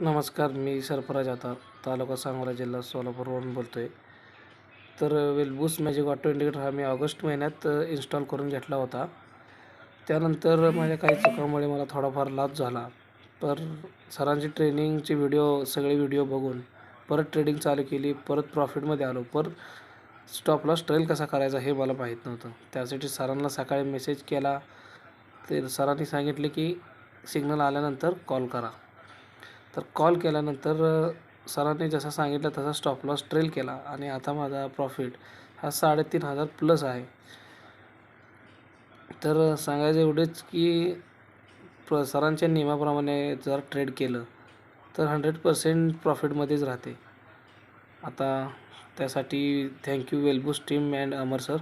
नमस्कार मी सरफराज आता तालुका सांगोला जिल्हा सोलापूरवरून बोलतो आहे तर वेलबूस मॅजिक ऑटो इंडिकेटर हा मी ऑगस्ट महिन्यात इन्स्टॉल करून घेतला होता. त्यानंतर माझ्या काही चुकामुळे मला थोडाफार लाभ झाला. तर सरांची ट्रेनिंगचे व्हिडिओ सगळे व्हिडिओ बघून परत ट्रेडिंग चालू केली परत प्रॉफिटमध्ये आलो. पर स्टॉपला स्ट्रेल ट्रेल कसा करायचा हे मला माहीत नव्हतं. त्यासाठी सरांना सकाळी मेसेज केला. ते सरांनी सांगितले की सिग्नल आल्यानंतर कॉल करा. तर कॉल केल्यानंतर सरांनी जसं सांगितलं तसा स्टॉप लॉस ट्रेल केला आणि आता माझा प्रॉफिट हा साडेतीन हजार प्लस आहे. तर सांगायचं एवढेच की प्र सरांच्या नियमाप्रमाणे जर ट्रेड केलं तर हंड्रेड पर्सेंट प्रॉफिटमध्येच राहते. आता त्यासाठी थँक्यू वेलबूस टीम अँड अमर सर